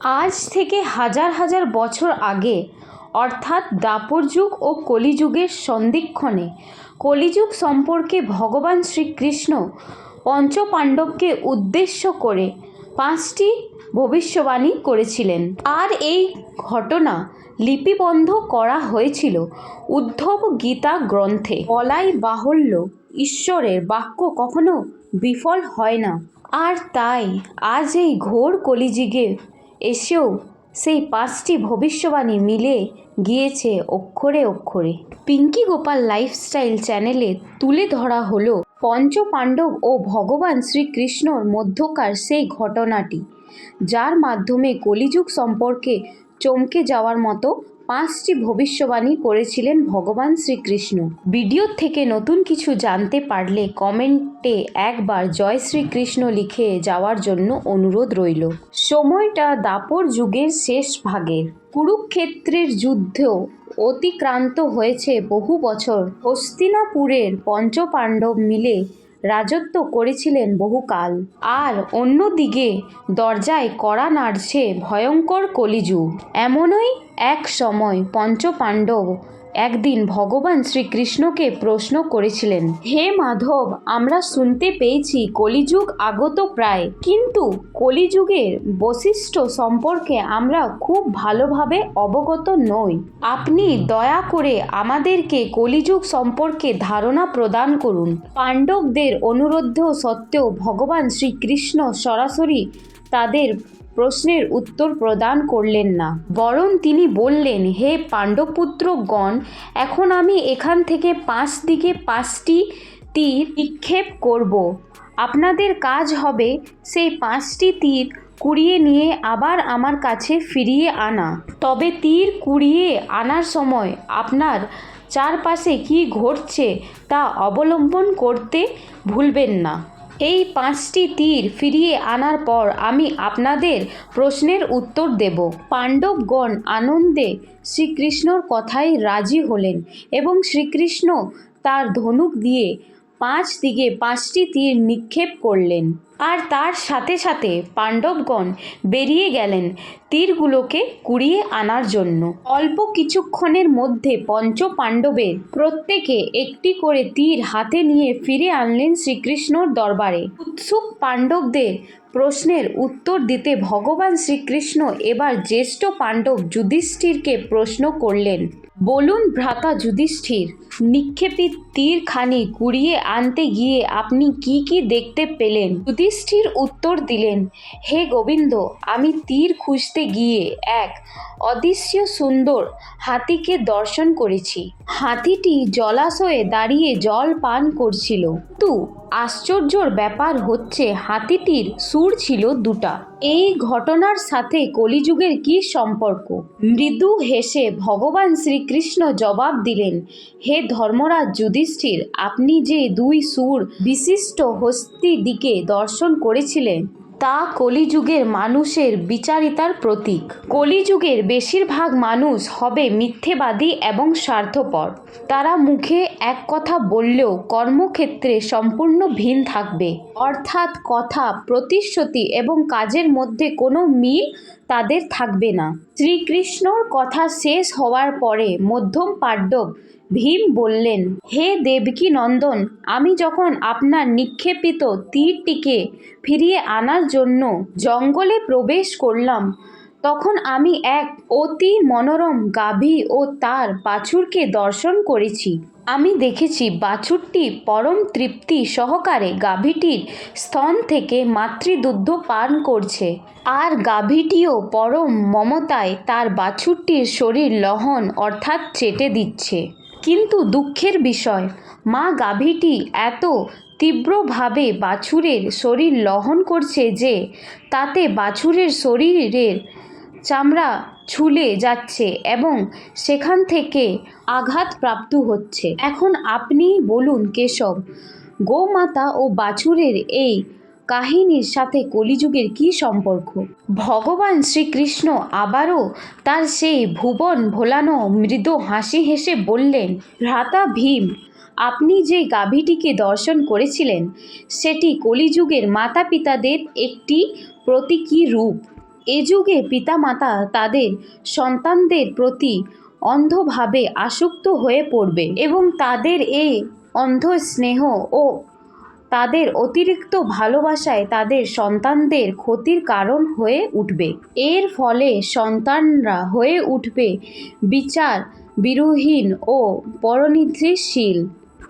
আজ থেকে হাজার হাজার বছর আগে, অর্থাৎ দ্বাপর যুগ ও কলিযুগের সন্ধিক্ষণে, কলিযুগ সম্পর্কে ভগবান শ্রীকৃষ্ণ পঞ্চপাণ্ডবকে উদ্দেশ্য করে পাঁচটি ভবিষ্যবাণী করেছিলেন। আর এই ঘটনা লিপিবদ্ধ করা হয়েছিল উদ্ধব গীতা গ্রন্থে। বলাই বাহুল্য, ঈশ্বরের বাক্য কখনো বিফল হয় না। আর তাই আজ এই ঘোর কলিযুগে এসেও সেই পাঁচটি ভবিষ্যবাণী মিলে গিয়েছে অক্ষরে অক্ষরে। পিঙ্কি গোপাল লাইফস্টাইল চ্যানেলে তুলে ধরা হলো পঞ্চপাণ্ডব ও ভগবান শ্রীকৃষ্ণর মধ্যকার সেই ঘটনাটি, যার মাধ্যমে কলিযুগ সম্পর্কে চমকে যাওয়ার মতো পাঁচটি ভবিষ্যবাণী করেছিলেন ভগবান শ্রীকৃষ্ণ। ভিডিও থেকে নতুন কিছু জানতে পারলে কমেন্টে একবার জয় শ্রীকৃষ্ণ লিখে যাওয়ার জন্য অনুরোধ রইল। সময়টা দাপর যুগের শেষ ভাগের কুরুক্ষেত্রের যুদ্ধ অতিক্রান্ত হয়েছে বহু বছর। হস্তিনাপুরের পঞ্চপাণ্ডব মিলে রাজত্ব করেছিলেন বহুকাল। আর অন্যদিকে দরজায় কড়া নাড়ছে ভয়ঙ্কর কলিযুগ। এমনই এক সময় পঞ্চপাণ্ডব একদিন ভগবান শ্রীকৃষ্ণকে প্রশ্ন করেছিলেন, হে মাধব, আমরা শুনতে পেয়েছি কলিযুগ আগত প্রায়, কিন্তু কলিযুগের বৈশিষ্ট্য সম্পর্কে আমরা খুব ভালোভাবে অবগত নই। আপনি দয়া করে আমাদেরকে কলিযুগ সম্পর্কে ধারণা প্রদান করুন। পাণ্ডবদের অনুরোধ সত্ত্বেও ভগবান শ্রীকৃষ্ণ সরাসরি তাদের প্রশ্নের উত্তর প্রদান করলেন না। বরং তিনি বললেন, হে পাণ্ডবপুত্রগণ, এখন আমি এখান থেকে পাঁচ দিকে পাঁচটি তীর নিক্ষেপ করব। আপনাদের কাজ হবে সেই পাঁচটি তীর কুড়িয়ে নিয়ে আবার আমার কাছে ফিরিয়ে আনা। তবে তীর কুড়িয়ে আনার সময় আপনার চারপাশে কী ঘটছে তা অবলম্বন করতে ভুলবেন না। এই পাঁচটি তীর ফিরিয়ে আনার পর আমি আপনাদের প্রশ্নের উত্তর দেব। পাণ্ডবগণ আনন্দে শ্রীকৃষ্ণর কথায় রাজি হলেন এবং শ্রীকৃষ্ণ তার ধনুক দিয়ে পাঁচ দিকে পাঁচটি তীর নিক্ষেপ করলেন। আর তার সাথে সাথে পাণ্ডবগণ বেরিয়ে গেলেন তীরগুলোকে কুড়িয়ে আনার জন্য। অল্প কিছুক্ষণের মধ্যে পঞ্চ পাণ্ডবের প্রত্যেকে একটি করে তীর হাতে নিয়ে ফিরে আনলেন শ্রীকৃষ্ণর দরবারে। উৎসুক পাণ্ডবদের প্রশ্নের উত্তর দিতে ভগবান শ্রীকৃষ্ণ এবার জ্যেষ্ঠ পাণ্ডব যুধিষ্ঠিরকে প্রশ্ন করলেন বলুন ভ্রাতা যুধিষ্ঠির নিক্ষেপিত তীরখানি কুড়িয়ে আনতে গিয়ে আপনি কি কি দেখতে পেলেন? যুধিষ্ঠির উত্তর দিলেন, হে গোবিন্দ, আমি তীর খুঁজতে গিয়ে এক অদৃশ্য সুন্দর হাতিকে দর্শন করেছি। হাতিটি জলাশয়ে দাঁড়িয়ে জল পান করছিল। কিন্তু আশ্চর্যর ব্যাপার হচ্ছে, হাতিটির সুর ছিল দুটা। এই ঘটনার সাথে কলিযুগের কি সম্পর্ক? মৃদু হেসে ভগবান শ্রীকৃষ্ণ জবাব দিলেন, হে ধর্মরাজ যুধিষ্ঠির, আপনি যে দুই সুর বিশিষ্ট হস্তি দিকে দর্শন করেছিলেন তা কলিযুগের মানুষের বিচারিতার প্রতীক। কলিযুগের বেশিরভাগ মানুষ হবে মিথ্যেবাদী এবং স্বার্থপর। তারা মুখে এক কথা বললেও কর্মক্ষেত্রে সম্পূর্ণ ভিন থাকবে। অর্থাৎ কথা, প্রতিশ্রুতি এবং কাজের মধ্যে কোনো মিল তাদের থাকবে না। শ্রীকৃষ্ণর কথা শেষ হওয়ার পরে মধ্যম পাণ্ডব ভীম বললেন, হে দেবকী নন্দন, আমি যখন আপনার নিক্ষেপিত তীরটিকে ফিরিয়ে আনার জন্য জঙ্গলে প্রবেশ করলাম, তখন আমি এক অতি মনোরম গাভী ও তার বাছুরকে দর্শন করেছি। আমি দেখেছি বাছুরটি পরম তৃপ্তি সহকারে গাভীটির স্তন থেকে মাতৃদুগ্ধ পান করছে। আর গাভীটিও পরম মমতায় তার বাছুরটির শরীর লহন অর্থাৎ চেটে দিচ্ছে। কিন্তু দুঃখের বিষয়। মা গাভীটি এত তীব্রভাবে বাছুরের শরীর লহন করছে যে, তাতে বাছুরের শরীরের চামড়া ছুলে যাচ্ছে এবং সেখান থেকে আঘাতপ্রাপ্ত হচ্ছে। এখন আপনি বলুন কেশব, গোমাতা ও বাছুরের এই কাহিনীর সাথে কলিযুগের কী সম্পর্ক? ভগবান শ্রীকৃষ্ণ আবারও তার সেই ভুবন ভোলানো মৃদু হাসি হেসে বললেন ভ্রাতা ভীম, আপনি যে গাভীটিকে দর্শন করেছিলেন, সেটি কলিযুগের মাতা পিতাদের একটি প্রতীকী রূপ। এ যুগে পিতামাতা তাদের সন্তানদের প্রতি অন্ধভাবে আসক্ত হয়ে পড়বে এবং তাদের এই অন্ধ স্নেহ ও তাদের অতিরিক্ত ভালোবাসায় তাদের সন্তানদের ক্ষতির কারণ হয়ে উঠবে। এর ফলে সন্তানরা হয়ে উঠবে বিচার, বিরোহীন ও পরনির্দেশশীল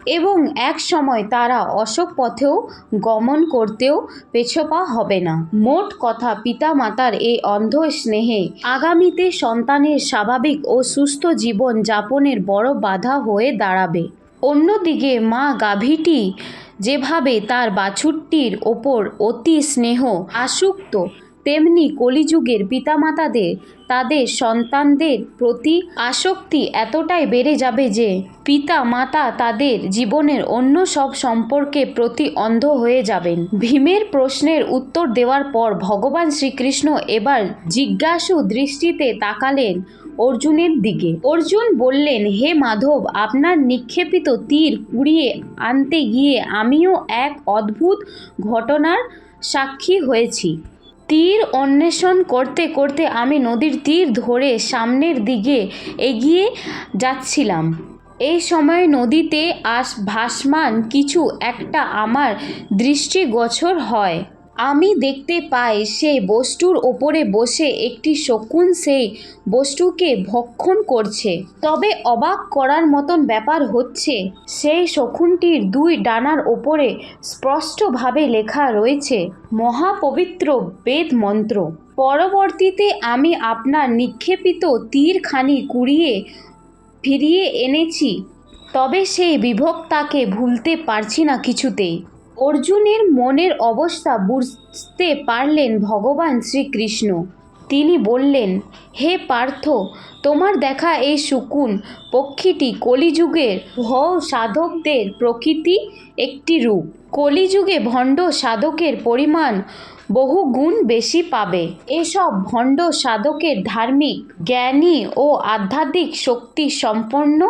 এবং এক সময় তারা অশোক পথেও গমন করতেও পেছপা হবে না। মোট কথা পিতা মাতার এই অন্ধ স্নেহে আগামীতে সন্তানের স্বাভাবিক ও সুস্থ জীবন যাপনের বড় বাধা হয়ে দাঁড়াবে। অন্যদিকে মা গাভীটি যেভাবে তার বাছুরটির ওপর অতি স্নেহ, আসক্ত, তেমনি কলিযুগের পিতামাতাদের, তাদের সন্তানদের প্রতি আসক্তি এতটাই বেড়ে যাবে যে পিতা মাতা তাদের জীবনের অন্য সব সম্পর্কে প্রতি অন্ধ হয়ে যাবেন। ভীমের প্রশ্নের উত্তর দেওয়ার পর ভগবান শ্রীকৃষ্ণ এবার জিজ্ঞাসু দৃষ্টিতে তাকালেন অর্জুনের দিকে। অর্জুন বললেন, হে মাধব, আপনার নিক্ষেপিত তীর কুড়িয়ে আনতে গিয়ে আমিও এক অদ্ভুত ঘটনার সাক্ষী হয়েছি। তীর অন্বেষণ করতে করতে আমি নদীর তীর ধরে সামনের দিকে এগিয়ে যাচ্ছিলাম। এই সময় নদীতে আস ভাসমান কিছু একটা আমার দৃষ্টিগোচর হয়। আমি দেখতে পাই সেই বস্তুর ওপরে বসে একটি শকুন সেই বস্তুকে ভক্ষণ করছে। তবে অবাক করার মতন ব্যাপার হচ্ছে, সেই শকুনটির দুই ডানার ওপরে স্পষ্টভাবে লেখা রয়েছে, মহাপবিত্র বেদ মন্ত্র পরবর্তীতে আমি আপনার নিক্ষেপিত তীরখানি কুড়িয়ে ফিরিয়ে এনেছি, তবে সেই বিভক্তাকে ভুলতে পারছি না কিছুতেই। অর্জুনের মনের অবস্থা বুঝতে পারলেন ভগবান শ্রীকৃষ্ণ। তিনি বললেন, হে পার্থ, তোমার দেখা এই শুকুন পক্ষীটি কলিযুগের ভ সাধকদের প্রকৃতি একটি রূপ। কলিযুগে ভণ্ড সাধকের পরিমাণ বহু গুণ বেশি পাবে। এসব ভণ্ড সাধকের ধার্মিক, জ্ঞানী ও আধ্যাত্মিক শক্তি সম্পন্ন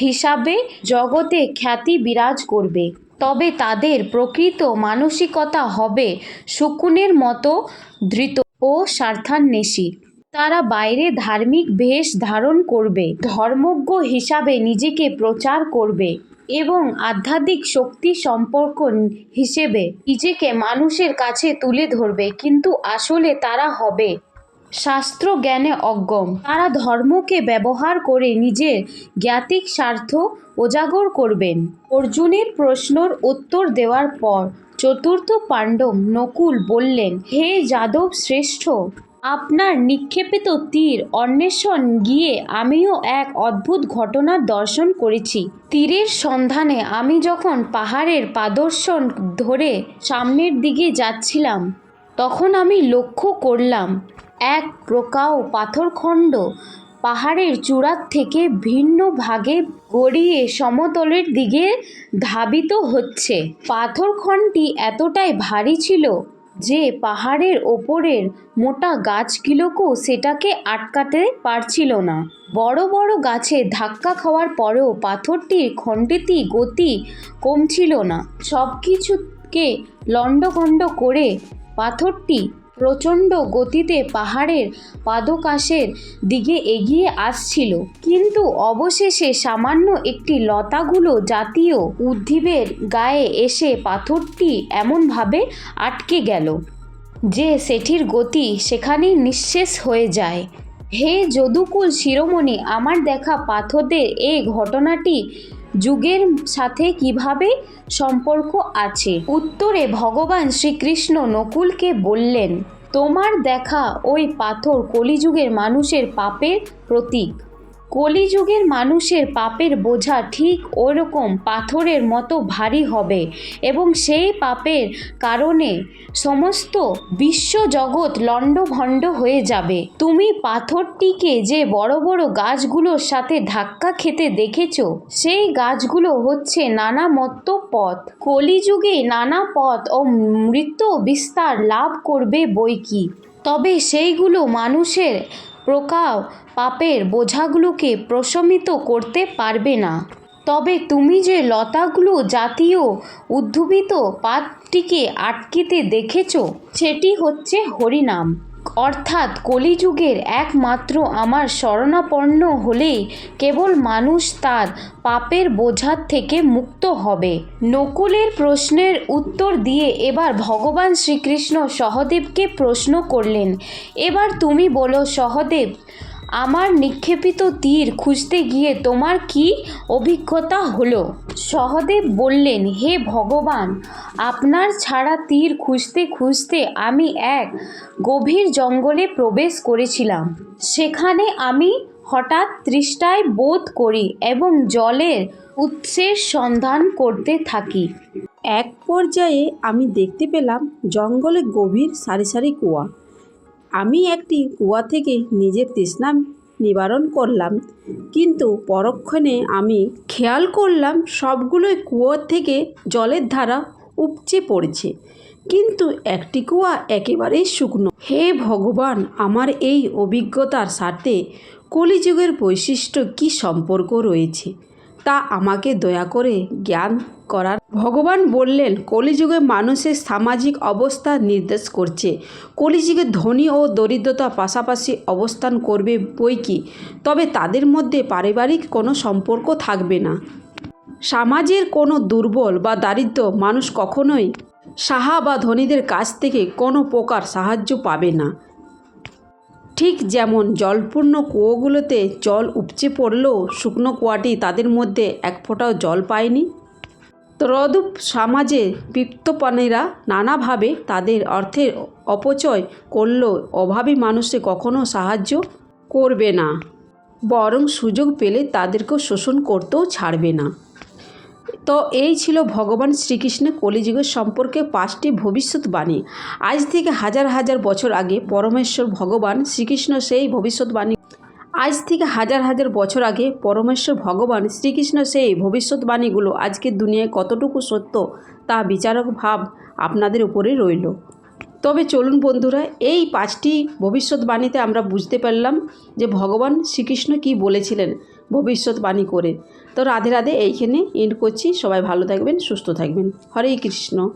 হিসাবে জগতে খ্যাতি বিরাজ করবে। তবে তাদের প্রকৃত মানসিকতা হবে শকুনের মতো ধৃত ও স্বার্থান্বেষী। তারা বাইরে ধার্মিক বেশ ধারণ করবে, ধর্মজ্ঞ হিসাবে নিজেকে প্রচার করবে। এবং আধ্যাত্মিক শক্তি সম্পর্ক হিসেবে নিজেকে মানুষের কাছে তুলে ধরবে, কিন্তু আসলে তারা হবে শাস্ত্র জ্ঞানে অজ্ঞম। তারা ধর্মকে ব্যবহার করে নিজের জ্ঞাতিক স্বার্থ উজাগর করবেন। অর্জুনের প্রশ্নর উত্তর দেওয়ার পর চতুর্থ পাণ্ডব নকুল বললেন, হে যাদব শ্রেষ্ঠ আপনার নিক্ষেপিত তীর অন্বেষণ গিয়ে আমিও এক অদ্ভুত ঘটনার দর্শন করেছি। তীরের সন্ধানে আমি যখন পাহাড়ের পাদর্শন ধরে সামনের দিকে যাচ্ছিলাম, তখন আমি লক্ষ্য করলাম এক প্রকাও পাথরখণ্ড পাহাড়ের চূড়ার থেকে ভিন্ন ভাগে গড়িয়ে সমতলের দিকে ধাবিত হচ্ছে। পাথরখণ্ডটি এতটাই ভারী ছিল যে পাহাড়ের ওপরের মোটা গাছগুলোকেও সেটাকে আটকাতে পারছিল না। বড় বড় গাছে ধাক্কা খাওয়ার পরেও পাথরটির খণ্ডিতি গতি কমছিল না। সব কিছুকে লণ্ডভণ্ড করে পাথরটি প্রচণ্ড গতিতে পাহাড়ের পাদকাশের দিকে এগিয়ে আসছিল। কিন্তু অবশেষে সামান্য একটি লতাগুলো জাতীয় উদ্ভিদের গায়ে এসে পাথরটি এমনভাবে আটকে গেল যে সেটির গতি সেখানেই নিঃশেষ হয়ে যায়। হে যদুকুল শিরোমণি, আমার দেখা পাথরদের এই ঘটনাটি যুগের সাথে কীভাবে সম্পর্ক আছে? উত্তরে ভগবান শ্রীকৃষ্ণ নকুলকে বললেন, তোমার দেখা ওই পাথর কলিযুগের মানুষের পাপের প্রতীক। কলিযুগের মানুষের পাপের বোঝা ঠিক ওরকম পাথরের মতো ভারী হবে এবং সেই পাপের কারণে সমস্ত বিশ্বজগৎ লণ্ডভণ্ড হয়ে যাবে। তুমি পাথরটিকে যে বড় বড় গাছগুলোর সাথে ধাক্কা খেতে দেখেছ, সেই গাছগুলো হচ্ছে নানা মত্ত পথ। কলিযুগে নানা পথ ও মৃত্যু বিস্তার লাভ করবে বই কি? তবে সেইগুলো মানুষের প্রকার পাপের বোঝাগুলোকে প্রশমিত করতে পারবে না। তবে তুমি যে লতাগুলো জাতীয় উদ্ভূবিত পাতটিকে আটকিতে দেখেছ, সেটি হচ্ছে হরিনাম। অর্থাৎ কলিযুগের একমাত্র আমার শরণাপন্ন হলেই কেবল মানুষ তার পাপের বোঝার থেকে মুক্ত হবে। নকুলের প্রশ্নের উত্তর দিয়ে এবার ভগবান শ্রীকৃষ্ণ সহদেবকে প্রশ্ন করলেন, এবার তুমি বলো সহদেব আমার নিক্ষেপিত তীর খুঁজতে গিয়ে তোমার কি অভিজ্ঞতা হলো? সহদেব বললেন, হে ভগবান, আপনার ছাড়া তীর খুঁজতে খুঁজতে আমি এক গভীর জঙ্গলে প্রবেশ করেছিলাম। সেখানে আমি হঠাৎ তৃষ্ণায় বোধ করি এবং জলের উৎসের সন্ধান করতে থাকি। এক পর্যায়ে আমি দেখতে পেলাম জঙ্গলে গভীর সারি সারি কুয়া। আমি একটি কুয়া থেকে নিজের তৃষ্ণা নিবারণ করলাম। কিন্তু পরক্ষণে আমি খেয়াল করলাম সবগুলোই কুয়োর থেকে জলের ধারা উপচে পড়ছে। কিন্তু একটি কুয়া একেবারেই শুকনো। হে ভগবান, আমার এই অভিজ্ঞতার সাথে কলিযুগের বৈশিষ্ট্য কী সম্পর্ক রয়েছে? তা আমাকে দয়া করে জ্ঞান করার। ভগবান বললেন, কলিযুগে মানুষের সামাজিক অবস্থা নির্দেশ করছে। কলিযুগে ধনী ও দরিদ্রতা পাশাপাশি অবস্থান করবে বই কি? তবে তাদের মধ্যে পারিবারিক কোনো সম্পর্ক থাকবে না। সমাজের কোনো দুর্বল বা দারিদ্র মানুষ কখনোই সাহা বা ধনীদের কাছ থেকে কোনো প্রকার সাহায্য পাবে না। ঠিক যেমন জলপূর্ণ কুয়োগুলোতে জল উপচে পড়লেও শুকনো কুয়াটি তাদের মধ্যে এক ফোঁটাও জল পায়নি। তদ্রূপ সমাজে বিত্তপানেরা নানাভাবে তাদের অর্থের অপচয় করলেও অভাবী মানুষে কখনো সাহায্য করবে না, বরং সুযোগ পেলে তাদেরকেও শোষণ করতেও ছাড়বে না। তো এই ছিল ভগবান শ্রীকৃষ্ণের কলিযুগের সম্পর্কে পাঁচটি ভবিষ্যৎবাণী। আজ থেকে হাজার হাজার বছর আগে পরমেশ্বর ভগবান শ্রীকৃষ্ণ সেই ভবিষ্যৎবাণী আজ থেকে হাজার হাজার বছর আগে পরমেশ্বর ভগবান শ্রীকৃষ্ণ সেই ভবিষ্যৎবাণীগুলো আজকের দুনিয়ায় কতটুকু সত্য তা বিচারক ভাব আপনাদের উপরে রইল। তবে চলুন বন্ধুরা, এই পাঁচটি ভবিষ্যৎবাণীতে আমরা বুঝতে পারলাম যে ভগবান শ্রীকৃষ্ণ কি বলেছিলেন। ভবিষ্যৎবাণী করে। তো রাধে রাধে এইখানে এন্ড করছি। সবাই ভালো থাকবেন, সুস্থ থাকবেন। হরে কৃষ্ণ।